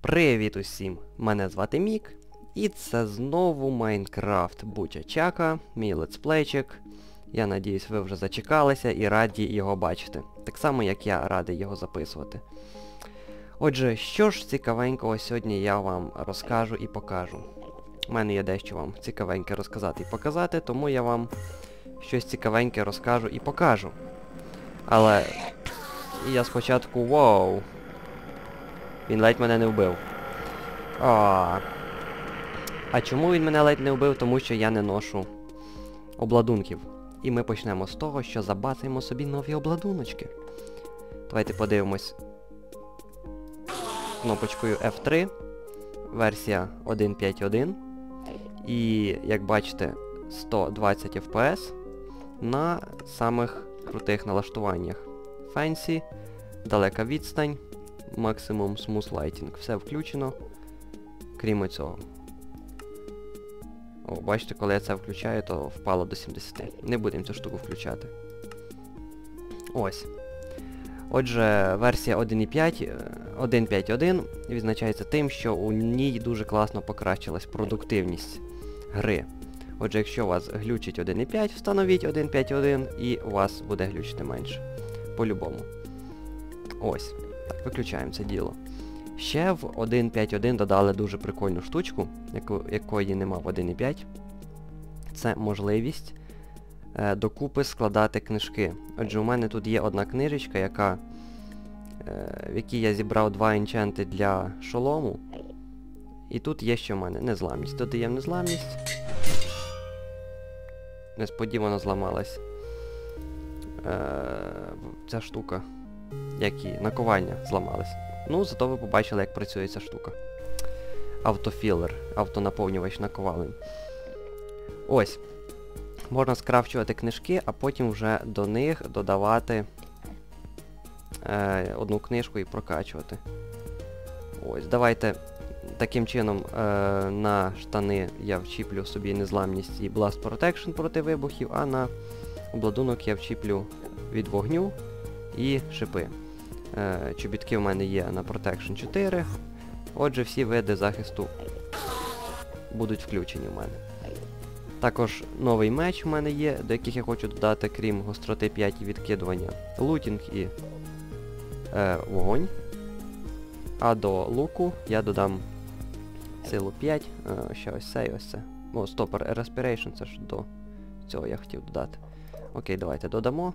Привіт усім! Мене звати Мік, і це знову Майнкрафт Бучачака, мій летсплейчик. Я надіюсь, ви вже зачекалися і раді його бачити. Так само, як я радий його записувати. Отже, що ж цікавенького сьогодні я вам розкажу і покажу. У мене є дещо вам цікавеньке розказати і показати, тому я вам щось цікавеньке розкажу і покажу. Але я спочатку... Воу! Він ледь мене не вбив. А. а чому він мене ледь не вбив? Тому що я не ношу обладунків. І ми почнемо з того, що забацаємо собі нові обладуночки. Давайте подивимось кнопочкою F3. Версія 1.5.1. І, як бачите, 120 FPS на самих крутих налаштуваннях. Fancy, далека відстань, максимум Smooth Lighting. Все включено, крім цього. О, бачите, коли я це включаю, то впало до 70. Не будемо цю штуку включати. Ось. Отже, версія 1.5, 1.5.1 відзначається тим, що у ній дуже класно покращилась продуктивність гри. Отже, якщо у вас глючить 1.5, встановіть 1.5.1 і у вас буде глючити менше. По-любому. Ось. Так, виключаємо це діло. Ще в 1.5.1 додали дуже прикольну штучку, якої нема в 1.5. Це можливість е, докупи складати книжки. Отже, у мене тут є одна книжечка, яка, е, в якій я зібрав два енчанти для шолому. І тут є ще в мене незламність. Додаємо незламність. Несподівано зламалась е, ця штука. Як і наковальня зламалась. Ну, зато ви побачили, як працює ця штука. Автофілер, автонаповнювач наковалень. Ось. Можна скрафчувати книжки, а потім вже до них додавати е, одну книжку і прокачувати. Ось, давайте таким чином е, на штани я вчіплю собі незламність і Blast Protection проти вибухів, а на обладунок я вчіплю від вогню і шипи. Е, чобітки в мене є на Protection 4. Отже, всі види захисту будуть включені в мене. Також новий меч в мене є, до яких я хочу додати, крім гостроти 5 і відкидування, лутінг і е, вогонь. А до луку я додам силу 5, е, ще ось це і ось це. О, стопер Respiration, це ж до цього я хотів додати. Окей, давайте додамо.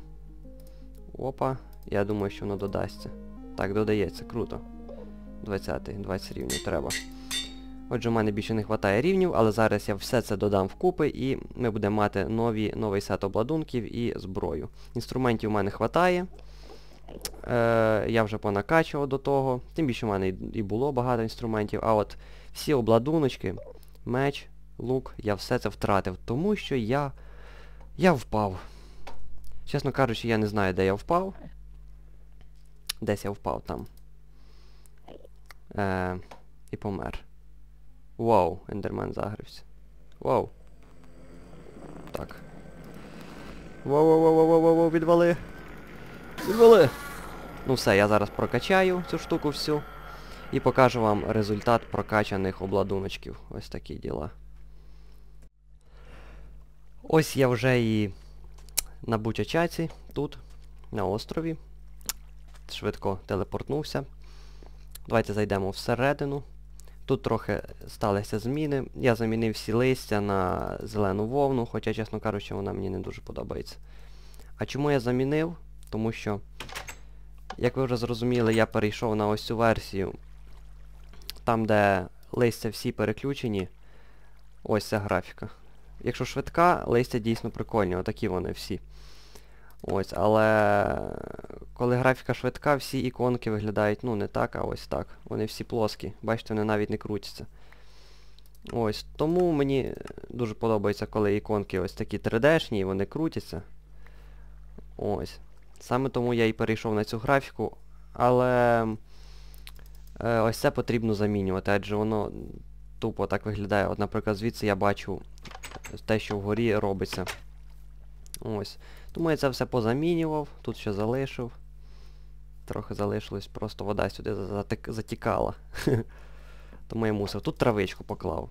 Опа, я думаю, що воно додасться. Так, додається, круто. 20 20 рівнів треба. Отже, в мене більше не вистачає рівнів, але зараз я все це додам вкупи і ми будемо мати нові, новий сет обладунків і зброю. Інструментів в мене вистачає. Е, Я вже понакачував до того. Тим більше в мене і було багато інструментів. А от всі обладуночки, меч, лук, я все це втратив, тому що я... Я впав. Чесно кажучи, я не знаю, де я впав. Десь я впав там. Е, І помер. Вау, ендермен загрився. Вау. Так. Воу-воу-воу-воу-воу, відвали. Відвали! Ну все, я зараз прокачаю цю штуку всю. І покажу вам результат прокачаних обладуночків. Ось такі діла. Ось я вже і на Бучачаці, тут, на острові. Швидко телепортнувся. Давайте зайдемо всередину. Тут трохи сталися зміни. Я замінив всі листя на зелену вовну, хоча, чесно кажучи, вона мені не дуже подобається. А чому я замінив? Тому що, як ви вже зрозуміли, я перейшов на ось цю версію. Там, де листя всі переключені. Ось ця графіка. Якщо швидка, листя дійсно прикольні, отакі вони всі. Ось, але коли графіка швидка, всі іконки виглядають, ну, не так, а ось так. Вони всі плоскі. Бачите, вони навіть не крутяться. Ось, тому мені дуже подобається, коли іконки ось такі 3D-шні, вони крутяться. Ось. Саме тому я і перейшов на цю графіку, але е, ось це потрібно замінювати, адже воно тупо так виглядає. От, наприклад, звідси я бачу те, що вгорі робиться. Ось. Тому я це все позамінював, тут ще залишив. Трохи залишилось, просто вода сюди затікала. Тому я мусив. Тут травичку поклав.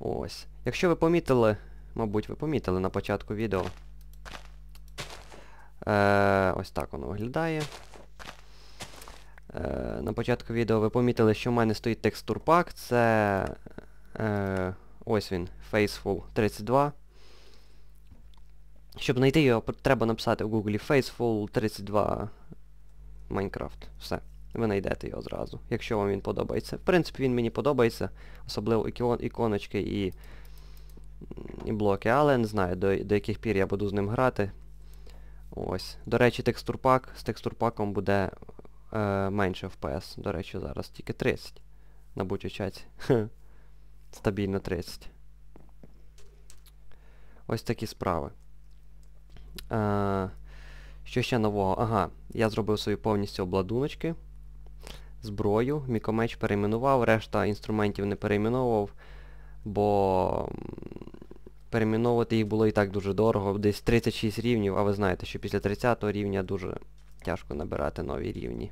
Ось. Якщо ви помітили, мабуть, ви помітили на початку відео. Е, Ось так воно виглядає. Е, На початку відео ви помітили, що в мене стоїть текстурпак. Це е, ось він, Faceful 32. Щоб знайти його, треба написати в Google Faceful 32 Minecraft. Все. Ви знайдете його зразу, якщо вам він подобається. В принципі, він мені подобається, особливо ікон, іконочки і і блоки, але не знаю, до, до яких пір я буду з ним грати. Ось. До речі, текстурпак з текстурпаком буде е, менше FPS. До речі, зараз тільки 30. На будь-чаці. Стабільно 30. Ось такі справи. Е, що ще нового? Ага, я зробив свої повністю обладуночки. Зброю, мікомеч перейменував, решта інструментів не перейменовував, бо перейменовувати їх було і так дуже дорого. Десь 36 рівнів, а ви знаєте, що після 30 рівня дуже тяжко набирати нові рівні.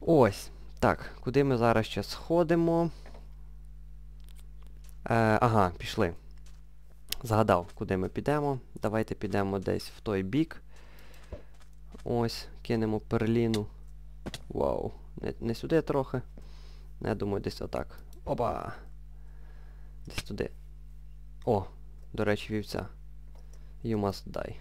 Ось. Так, куди ми зараз ще сходимо? Е, Ага, пішли. Згадав, куди ми підемо. Давайте підемо десь в той бік. Ось, кинемо перліну. Вау. Не, не сюди трохи. Я думаю, десь отак. Опа! Десь туди. О, до речі, вівця. You must die.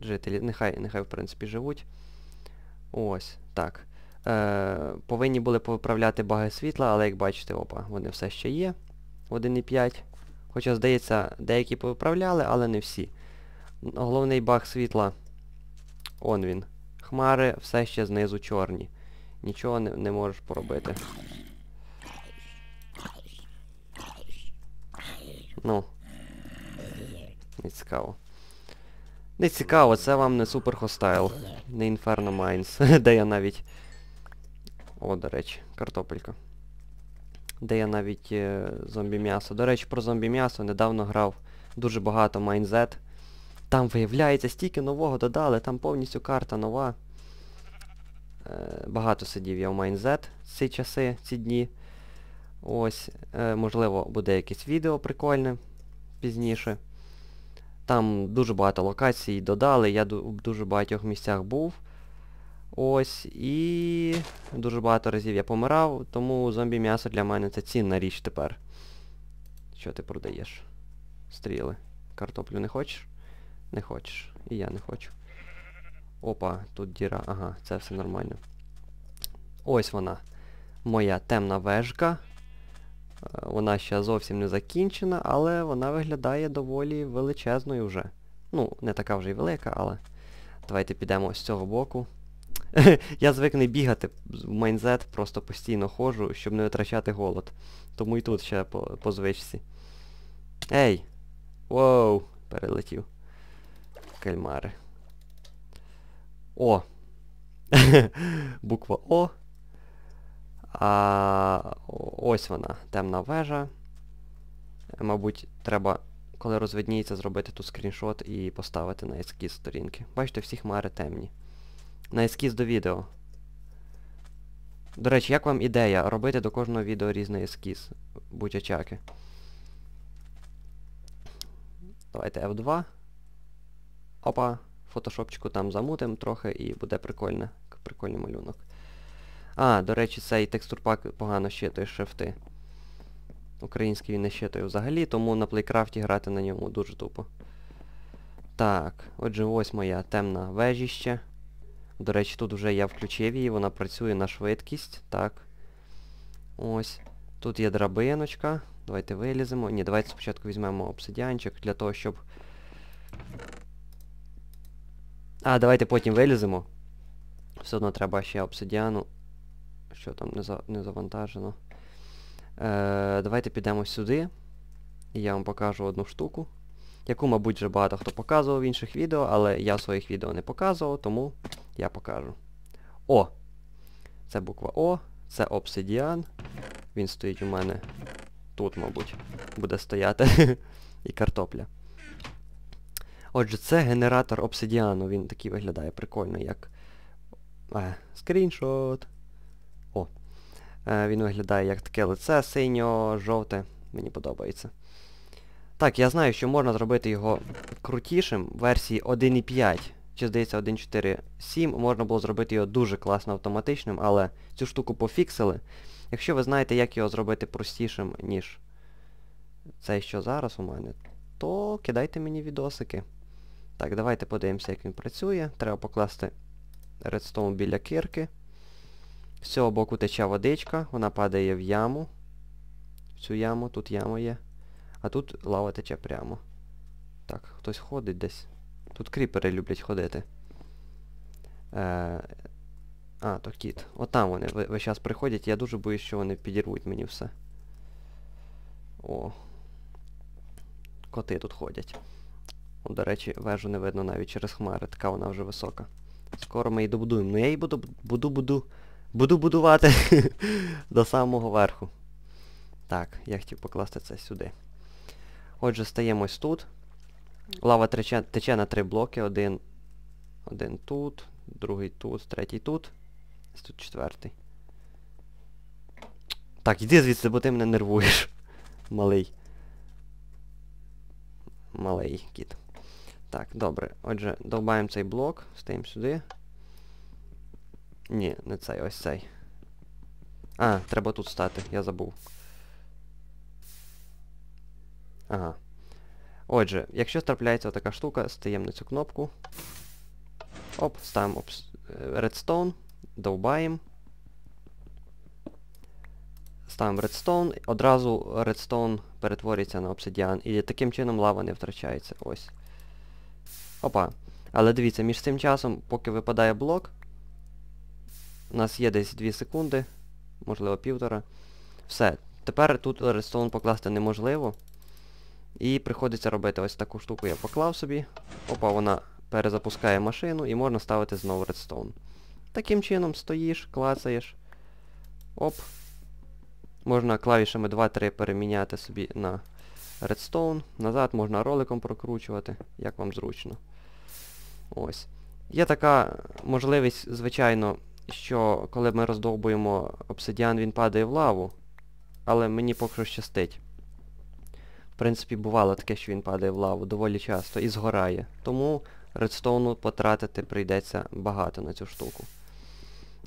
Жителі, нехай, нехай, в принципі, живуть. Ось, так. Е, Повинні були поправляти баги світла, але як бачите, опа, вони все ще є. 1.5. Хоча, здається, деякі поправляли, але не всі. Головний баг світла. Он він. Хмари все ще знизу чорні. Нічого не, не можеш поробити. Ну. Не цікаво. Не цікаво, це вам не Super Hostile, не Inferno Mines, де я навіть... О, до речі, картопелька. Де я навіть е, зомбі м'ясо. До речі, про зомбі м'ясо недавно грав дуже багато Mindset. Там, виявляється, стільки нового додали, там повністю карта нова. Е, багато сидів я в Mindset ці часи, ці дні. Ось, е, можливо, буде якесь відео прикольне пізніше. Там дуже багато локацій додали, я в дуже багатьох місцях був. Ось, і дуже багато разів я помирав, тому зомбі м'ясо для мене це цінна річ тепер. Що ти продаєш? Стріли. Картоплю не хочеш? Не хочеш. І я не хочу. Опа, тут діра. Ага, це все нормально. Ось вона. Моя темна вежка. Е, вона ще зовсім не закінчена, але вона виглядає доволі величезною вже. Ну, не така вже й велика, але... Давайте підемо з цього боку. Я звик не бігати в майнзет, просто постійно ходжу, щоб не витрачати голод. Тому і тут ще по, по звичці. Ей! Воу! Перелетів. Кальмари. О! Буква О. А ось вона, темна вежа. Мабуть, треба, коли розвидніється, зробити тут скріншот і поставити на ескіз сторінки. Бачите, всі хмари темні. На ескіз до відео. До речі, як вам ідея робити до кожного відео різний ескіз? Будь-очаки. Давайте F2. Опа, фотошопчику там замутим трохи і буде прикольне, прикольний малюнок. А, до речі, цей текстурпак погано щитує шрифти. Український він не щитує взагалі, тому на плейкрафті грати на ньому дуже тупо. Так, отже, ось моя темна вежіще. До речі, тут вже я включив її, вона працює на швидкість. Так. Ось. Тут є драбиночка. Давайте виліземо. Ні, давайте спочатку візьмемо обсидіанчик для того, щоб... А, давайте потім виліземо. Все одно треба ще обсидіану. Що там не за... не завантажено. Е, Давайте підемо сюди. І я вам покажу одну штуку. Яку, мабуть, вже багато хто показував в інших відео, але я своїх відео не показував, тому я покажу. О! Це буква О, це обсидіан. Він стоїть у мене тут, мабуть, буде стояти. І картопля. Отже, це генератор обсидіану. Він такий виглядає прикольно, як... Е, скріншот. О. Е, він виглядає як таке лице синьо-жовте. Мені подобається. Так, я знаю, що можна зробити його крутішим в версії 1.5. Чи здається 1.4.7 можна було зробити його дуже класно автоматичним, але цю штуку пофіксили. Якщо ви знаєте, як його зробити простішим, ніж цей, що зараз у мене, то кидайте мені відосики. Так, давайте подивимося, як він працює. Треба покласти редстоун біля кирки. З цього боку тече водичка, вона падає в яму. В цю яму, тут яма є. А тут лава тече прямо. Так, хтось ходить десь. Тут кріпери люблять ходити. Е, А, то кіт. Отам вони весь час приходять, я дуже боюсь, що вони підірвуть мені все. О. Коти тут ходять. О, до речі, вежу не видно навіть через хмари, така вона вже висока. Скоро ми її добудуємо. Ну я її буду буду буду буду будувати до самого верху. Так, я хотів покласти це сюди. Отже, стаємо ось тут. Лава тече, тече на три блоки. Один один тут, другий тут, третій тут. Тут четвертий. Так, іди звідси, бо ти мене нервуєш. Малий. Малий кіт. Так, добре. Отже, довбаємо цей блок, стаємо сюди. Ні, не цей, ось цей. А, треба тут стати, я забув. Ага. Отже, якщо трапляється така штука, стаємо на цю кнопку. Оп, ставимо Redstone, довбаємо. Ставимо Redstone, одразу Redstone перетворюється на обсидіан. І таким чином лава не втрачається. Ось. Опа. Але дивіться, між цим часом, поки випадає блок, у нас є десь 2 секунди, можливо півтора. Все. Тепер тут Redstone покласти неможливо. І приходиться робити ось таку штуку. Я поклав собі. Опа, вона перезапускає машину і можна ставити знову редстоун. Таким чином стоїш, клацаєш. Оп. Можна клавішами 2-3 переміняти собі на редстоун. Назад можна роликом прокручувати, як вам зручно. Ось. Є така можливість, звичайно, що коли ми роздовбуємо обсидіан, він падає в лаву. Але мені поки що щастить. В принципі, бувало таке, що він падає в лаву доволі часто і згорає. Тому редстоуну потратити прийдеться багато на цю штуку.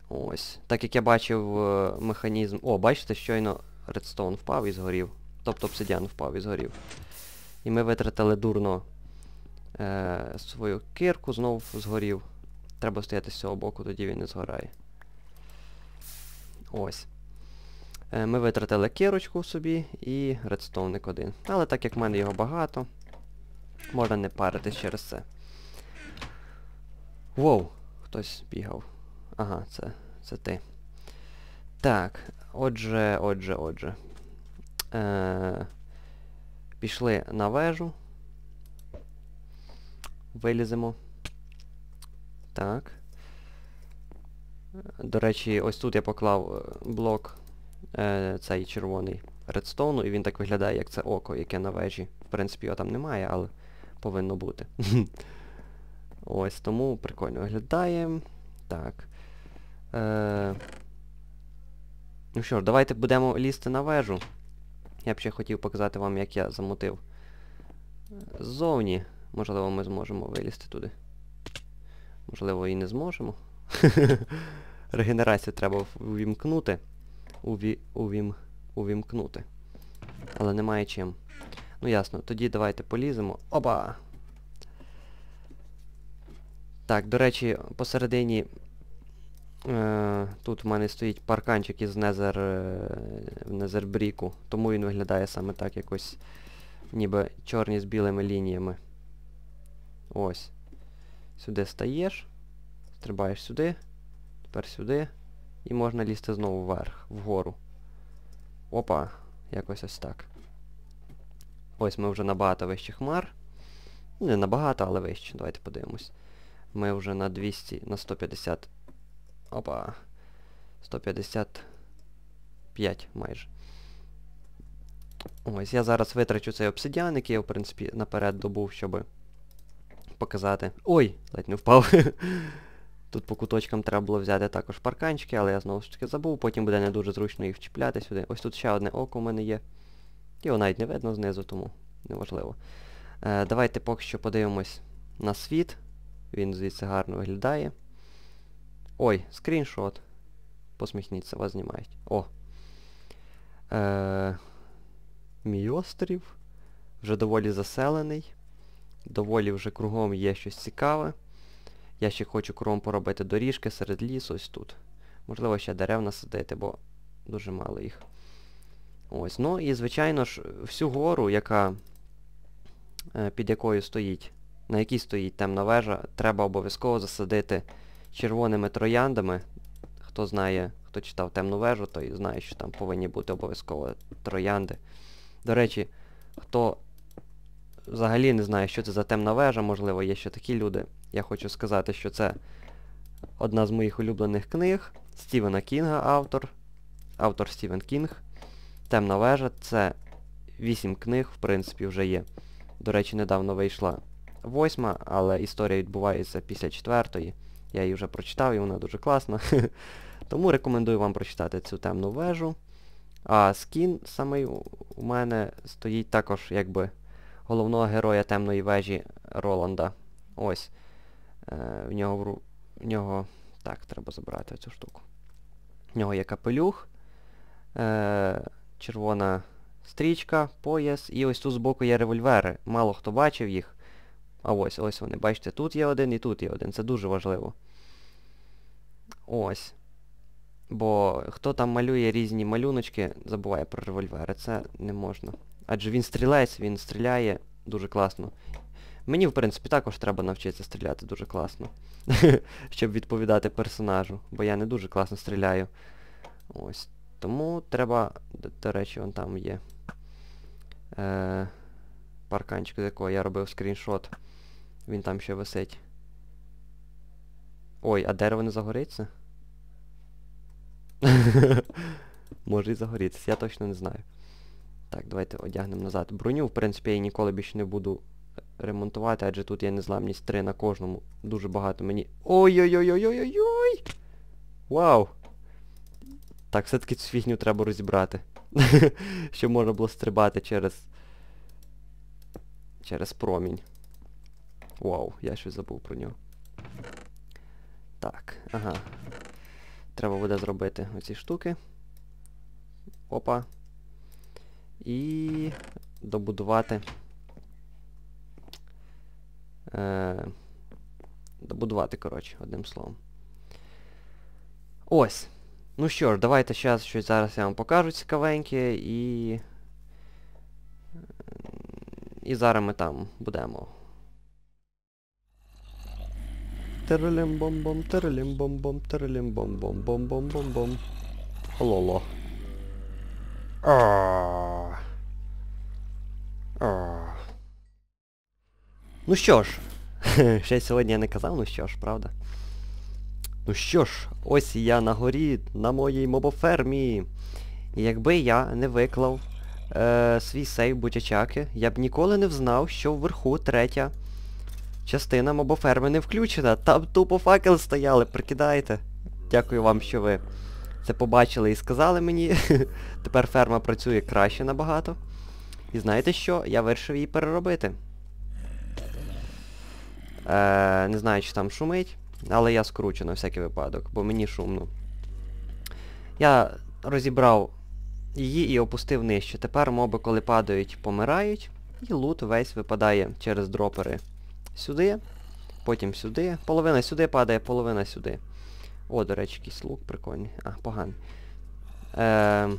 Ось. Так як я бачив е, механізм... О, бачите, щойно редстоун впав і згорів. Тобто обсидіан впав і згорів. І ми витратили дурно е, свою кирку, знов згорів. Треба стояти з цього боку, тоді він не згорає. Ось. Е, ми витратили кірочку собі і редстоуник один. Але так як в мене його багато, можна не паритись через це. Воу! Хтось бігав. Ага, це це ти. Так, отже, отже, отже. Е, Пішли на вежу. Виліземо. Так. До речі, ось тут я поклав е, блок е, цей червоний редстоуну, і він так виглядає, як це око, яке на вежі. В принципі, його там немає, але повинно бути. Ось, тому прикольно виглядає. Так. Е, Ну що ж, давайте будемо лізти на вежу. Я б ще хотів показати вам, як я замотив. Ззовні. Можливо, ми зможемо вилізти туди. Можливо, і не зможемо. Регенерацію треба увімкнути. Уві... Увім... Увімкнути. Але немає чим. Ну ясно, тоді давайте поліземо. Опа! Так, до речі, посередині е, тут в мене стоїть парканчик із Незер, е, Незербріку, тому він виглядає саме так якось ніби чорні з білими лініями. Ось. Сюди стаєш, стрибаєш сюди, тепер сюди. І можна лізти знову вверх, вгору. Опа, якось ось так. Ось ми вже набагато вище хмар. Не набагато, але вище. Давайте подивимось. Ми вже на 200, на 150. Опа. 155 майже. Ось, я зараз витрачу цей обсидіан, який я, в принципі, наперед добув, щоб показати. Ой! Ледь не впав. Тут по куточкам треба було взяти також парканчики, але я знову ж таки забув, потім буде не дуже зручно їх вчіпляти сюди. Ось тут ще одне око у мене є. Його навіть не видно знизу, тому неважливо. Е, давайте поки що подивимось на світ. Він звідси гарно виглядає. Ой, скріншот. Посміхніться, вас знімають. О. Е, мій острів. Вже доволі заселений. Доволі вже кругом є щось цікаве. Я ще хочу кругом поробити доріжки серед лісу ось тут. Можливо, ще дерев насадити, бо дуже мало їх. Ось. Ну і, звичайно ж, всю гору, яка е, під якою стоїть, на якій стоїть темна вежа, треба обов'язково засадити червоними трояндами. Хто знає, хто читав темну вежу, той знає, що там повинні бути обов'язково троянди. До речі, хто взагалі не знає, що це за темна вежа, можливо, є ще такі люди. Я хочу сказати, що це одна з моїх улюблених книг. Стівена Кінга, автор. Автор Стівен Кінг. Темна вежа це 8 книг, в принципі, вже є. До речі, недавно вийшла восьма, але історія відбувається після четвертої. Я її вже прочитав і вона дуже класна. Тому рекомендую вам прочитати цю темну вежу. А скін самий у мене стоїть також якби головного героя темної вежі Роланда. Ось. Е, в нього в, нього... Так, треба забрати цю штуку. В нього є капелюх, е, червона стрічка, пояс, і ось тут збоку є револьвери. Мало хто бачив їх. А ось, ось вони. Бачите, тут є один і тут є один. Це дуже важливо. Ось. Бо хто там малює різні малюночки, забуває про револьвери. Це не можна. Адже він стрілець, він стріляє дуже класно. Мені, в принципі, також треба навчитися стріляти дуже класно. Щоб відповідати персонажу. Бо я не дуже класно стріляю. Ось. Тому треба... До, речі, вон там є. Е, парканчик, з якого я робив скріншот. Він там ще висить. Ой, а дерево не загориться? Може і загорітися, я точно не знаю. Так, давайте одягнемо назад. Броню, в принципі, я ніколи більше не буду ремонтувати, адже тут є незламність 3 на кожному. Дуже багато мені... Ой-ой-ой-ой-ой-ой! Вау! Так, все-таки цю фігню треба розібрати. Щоб можна було стрибати через... Через промінь. Вау, я щось забув про нього. Так, ага. Треба буде зробити оці штуки. Опа. І добудувати. Е, добудувати, коротше, одним словом. Ось. Ну що ж, давайте зараз щось зараз я вам покажу цікавеньке і... І зараз ми там будемо. Терелім-бом-бом, терелім-бом-бом, терелім-бом-бом-бом-бом-бом-бом. Лоло. Ну що ж, ще сьогодні я не казав, ну що ж, правда? Ну що ж, ось я на горі, на моїй мобофермі. Якби я не виклав е, свій сейв бутячаки, я б ніколи не взнав, що вверху третя частина мобоферми не включена. Там тупо факел стояли, прикидаєте. Дякую вам, що ви це побачили і сказали мені. Тепер ферма працює краще набагато. І знаєте що? Я вирішив її переробити. Е, Не знаю, чи там шумить, але я скручу на всякий випадок, бо мені шумно. Я розібрав її і опустив нижче. Тепер моби, коли падають, помирають, і лут весь випадає через дропери сюди, потім сюди. Половина сюди падає, половина сюди. О, до речі, якийсь лук прикольний. А, поганий. Е,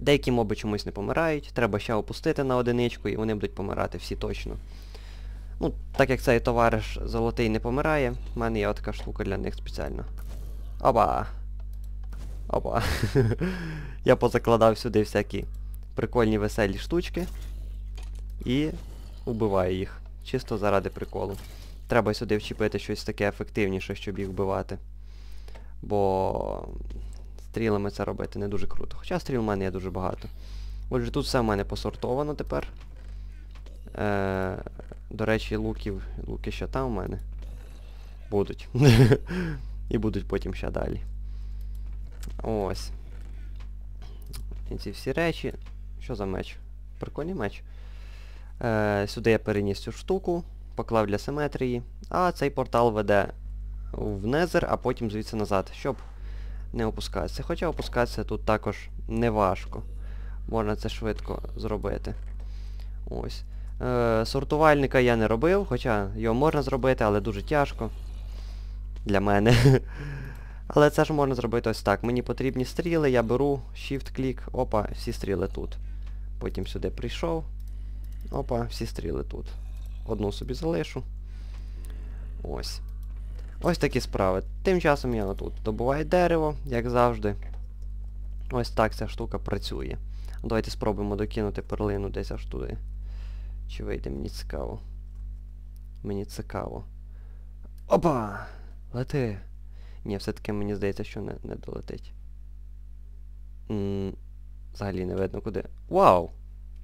Деякі моби чомусь не помирають. Треба ще опустити на одиничку і вони будуть помирати всі точно. Ну, так як цей товариш золотий не помирає, в мене є така штука для них спеціально. Оба! Опа. Я позакладав сюди всякі прикольні веселі штучки. І убиваю їх. чисто заради приколу. Треба сюди вчепити щось таке ефективніше, щоб їх вбивати. Бо стрілами це робити не дуже круто. Хоча стріл в мене є дуже багато. Отже, тут все в мене посортовано тепер. Е, До речі, луків, луки ще там в мене. Будуть. І будуть потім ще далі. Ось. Ці всі речі. Що за меч? Прикольний меч. Е, Сюди я переніс цю штуку, поклав для симетрії, а цей портал веде в Незер, а потім звідси назад, щоб не опускатися. Хоча опускатися тут також не важко. Можна це швидко зробити. Ось. Е, Сортувальника я не робив, хоча його можна зробити, але дуже тяжко. Для мене. Але це ж можна зробити ось так. Мені потрібні стріли, я беру, Shift-клік, опа, всі стріли тут. Потім сюди прийшов. Опа, всі стріли тут. Одну собі залишу. Ось. Ось такі справи. Тим часом я отут добуваю дерево, як завжди. Ось так ця штука працює. Давайте спробуємо докинути перлину десь аж туди. Чи вийде, мені цікаво. Мені цікаво. Опа! Лети! Ні, все-таки мені здається, що не, не долетить. М взагалі не видно куди. Вау!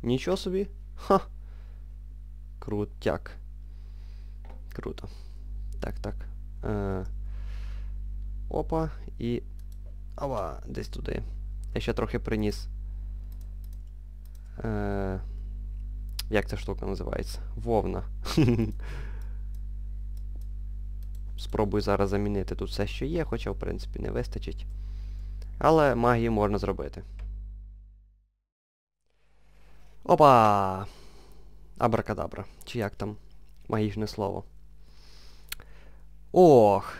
Нічого собі! Ха! Крутяк. Круто. Так, так. Е, Опа, і... Ава, десь туди. Я ще трохи приніс. Е, Як ця штука називається? Вовна. Спробую зараз замінити тут все, що є, хоча, в принципі, не вистачить. Але магію можна зробити. Опа! Абракадабра. Чи як там? Магічне слово. Ох!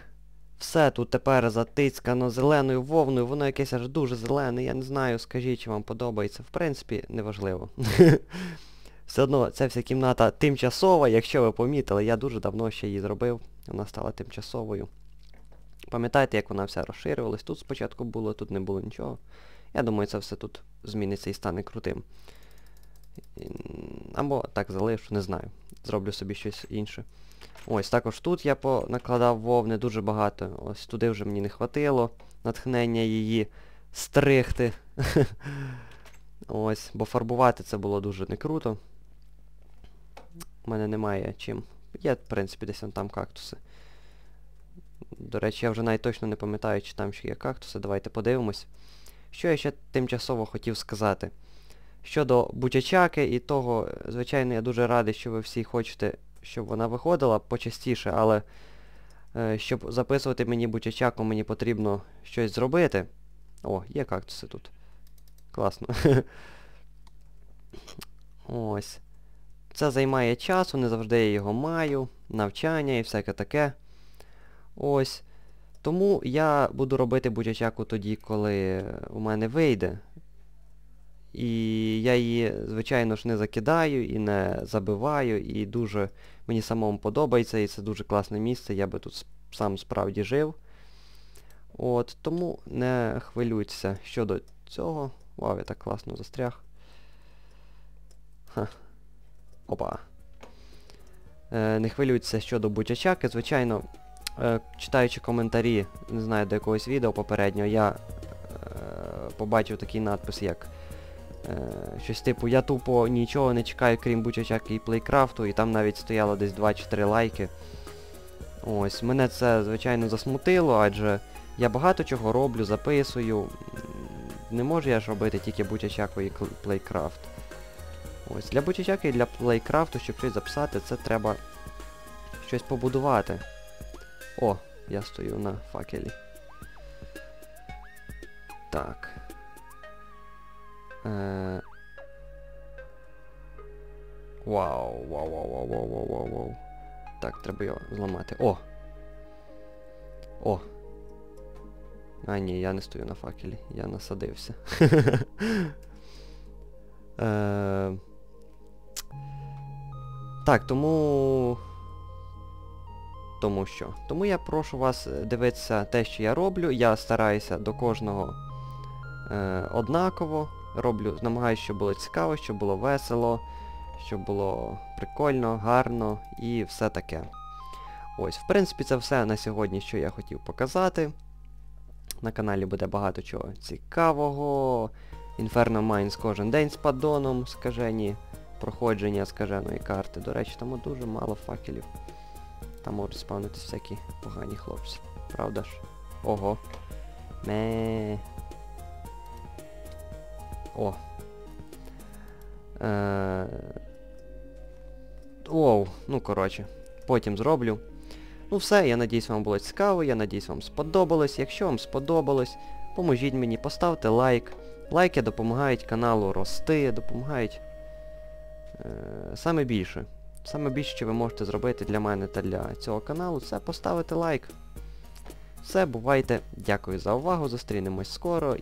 Все тут тепер затицькано зеленою вовною, воно якесь аж дуже зелене, я не знаю, скажіть, чи вам подобається. В принципі, неважливо. Все одно, ця вся кімната тимчасова, якщо ви помітили, я дуже давно ще її зробив. Вона стала тимчасовою. Пам'ятаєте, як вона вся розширювалась? Тут спочатку було, тут не було нічого. Я думаю, це все тут зміниться і стане крутим. Або так залишу, не знаю. Зроблю собі щось інше. Ось, також тут я накладав вовни дуже багато. Ось туди вже мені не хватило натхнення її стригти. Ось, бо фарбувати це було дуже не круто. У мене немає чим. Є, в принципі, десь там кактуси. До речі, я вже навіть точно не пам'ятаю, чи там ще є кактуси. Давайте подивимось. Що я ще тимчасово хотів сказати. Щодо бутячаки і того, звичайно, я дуже радий, що ви всі хочете, щоб вона виходила почастіше, але е, щоб записувати мені бутячаку, мені потрібно щось зробити. О, є кактуси тут. Класно. Ось. Це займає часу, не завжди я його маю, навчання і всяке таке. Ось. Тому я буду робити бутячаку тоді, коли у мене вийде. І я її, звичайно ж, не закидаю і не забиваю, і дуже мені самому подобається, і це дуже класне місце, я би тут сам справді жив. От, Тому не хвилюйтеся щодо цього. Вау, я так класно застряг. Ха. Опа. Е, Не хвилюйтеся щодо бутячаки, звичайно, е, читаючи коментарі, не знаю, до якогось відео попереднього, я е, побачив такий надпис, як е, щось типу Я тупо нічого не чекаю, крім бутячаки і плейкрафту, і там навіть стояло десь 2-3 лайки. Ось, мене це, звичайно, засмутило, адже я багато чого роблю, записую. Не можу я ж робити тільки бутячаку і плейкрафт. Ось, для і для плейкрафту, щоб щось записати, це треба щось побудувати. О, я стою на факелі. Так. Е... Вау, вау, вау, вау, вау, вау, вау, вау. Так, треба його зламати. О! О! А, ні, я не стою на факелі, я насадився. Е... Так, тому... Тому що? Тому я прошу вас е, дивитися те, що я роблю. Я стараюся до кожного е, однаково. Роблю, намагаюся, щоб було цікаво, щоб було весело, щоб було прикольно, гарно і все таке. Ось, в принципі, це все на сьогодні, що я хотів показати. На каналі буде багато чого цікавого. Inferno Mines кожен день з падоном, скажені. Проходження скаженої карти. До речі, там дуже мало факелів. Там можуть спавнитися всякі погані хлопці. Правда ж? Ого. Ме. О. Е... Оу, ну коротше. Потім зроблю. Ну все, я надіюсь, вам було цікаво, я надіюсь, вам сподобалось. Якщо вам сподобалось, поможіть мені, поставте лайк. Лайки допомагають каналу рости, допомагають саме більше. Саме більше, що ви можете зробити для мене та для цього каналу, це поставити лайк. Все, бувайте. Дякую за увагу, зустрінемось скоро